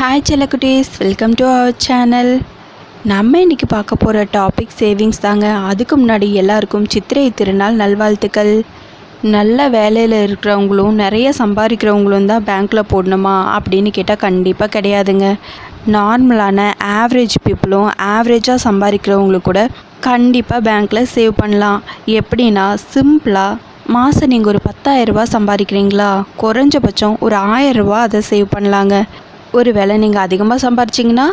Hi செல்லக்குட்டீஸ் welcome to our channel நம்ம இன்னைக்கு பார்க்க போகிற டாபிக் சேவிங்ஸ் தாங்க. அதுக்கு முன்னாடி எல்லாருக்கும் சித்திரை திருநாள் நல்வாழ்த்துக்கள். நல்ல வேலையில் இருக்கிறவங்களும் நிறைய சம்பாதிக்கிறவங்களும் தான் பேங்க்கில் போடணுமா அப்படின்னு கேட்டால் கண்டிப்பாக கிடையாதுங்க. நார்மலான ஆவரேஜ் பீப்புளும் ஆவரேஜாக சம்பாதிக்கிறவங்களும் கூட கண்டிப்பாக பேங்க்கில் சேவ் பண்ணலாம். எப்படின்னா சிம்பிளாக மாதம் நீங்கள் ஒரு பத்தாயிரரூபா சம்பாதிக்கிறீங்களா? குறைஞ்சபட்சம் ஒரு ஆயரரூபா அதை சேவ் பண்ணலாங்க. ஒரு வேளை நீங்கள் அதிகமாக சம்பாரிச்சிங்கன்னா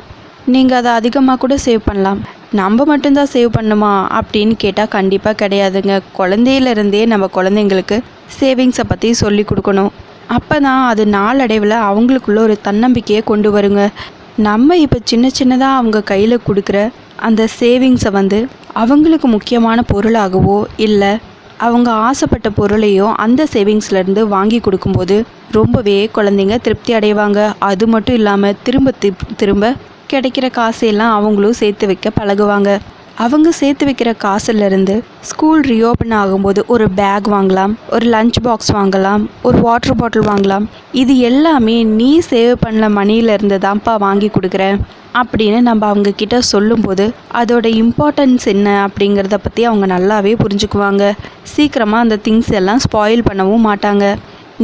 நீங்கள் அதை அதிகமாக கூட சேவ் பண்ணலாம். நம்ம மட்டும்தான் சேவ் பண்ணுமா? அப்படின்னு கேட்டால் கண்டிப்பாக கிடையாதுங்க. குழந்தையிலேருந்தே நம்ம குழந்தைங்களுக்கு சேவிங்ஸை பற்றி சொல்லி கொடுக்கணும். அப்போ தான் அது நாளடைவில் அவங்களுக்குள்ள ஒரு தன்னம்பிக்கையை கொண்டு வருங்க. நம்ம இப்போ சின்ன சின்னதாக அவங்க கையில் கொடுக்குற அந்த சேவிங்ஸை வந்து அவங்களுக்கு முக்கியமான பொருளாகவோ இல்லை அவங்க ஆசைப்பட்ட பொருளையும் அந்த சேவிங்ஸ்லேருந்து வாங்கி கொடுக்கும்போது ரொம்பவே குழந்தைங்க திருப்தி அடைவாங்க. அது மட்டும் இல்லாமல் திரும்ப திரும்ப கிடைக்கிற காசையெல்லாம் அவங்களும் சேர்த்து வைக்க பழகுவாங்க. அவங்க சேர்த்து வைக்கிற காசுலேருந்து ஸ்கூல் ரீஓப்பன் ஆகும்போது ஒரு பேக் வாங்கலாம் ஒரு லஞ்ச் பாக்ஸ் வாங்கலாம் ஒரு வாட்டர் பாட்டில் வாங்கலாம். இது எல்லாமே நீ சேவ் பண்ண மணியிலேருந்து தான்ப்பா வாங்கி கொடுக்குறேன் அப்படின்னு நம்ம அவங்க கிட்ட சொல்லும்போது அதோட இம்பார்ட்டன்ஸ் என்ன அப்படிங்கிறத பற்றி அவங்க நல்லாவே புரிஞ்சுக்குவாங்க. சீக்கிரமாக அந்த திங்ஸ் எல்லாம் ஸ்பாயில் பண்ணவும் மாட்டாங்க.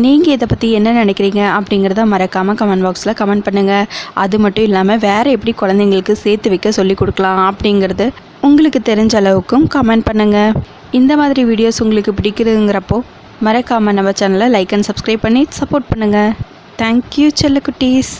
நீங்கள் இதை பற்றி என்ன நினைக்கிறீங்க அப்படிங்கிறத மறக்காமல் கமெண்ட் பாக்ஸில் கமெண்ட் பண்ணுங்கள் அது மட்டும் இல்லாமல் வேறு எப்படி குழந்தைங்களுக்கு சேர்த்து வைக்க சொல்லி கொடுக்கலாம் அப்படிங்கிறது உங்களுக்கு தெரிஞ்ச அளவுக்கும் கமெண்ட் பண்ணுங்கள் இந்த மாதிரி வீடியோஸ் உங்களுக்கு பிடிக்குதுங்கிறப்போ மறக்காமல் நம்ம சேனலை லைக் அண்ட் சப்ஸ்கிரைப் பண்ணி சப்போர்ட் பண்ணுங்கள் தேங்க்யூ செல்லக்குட்டீஸ்.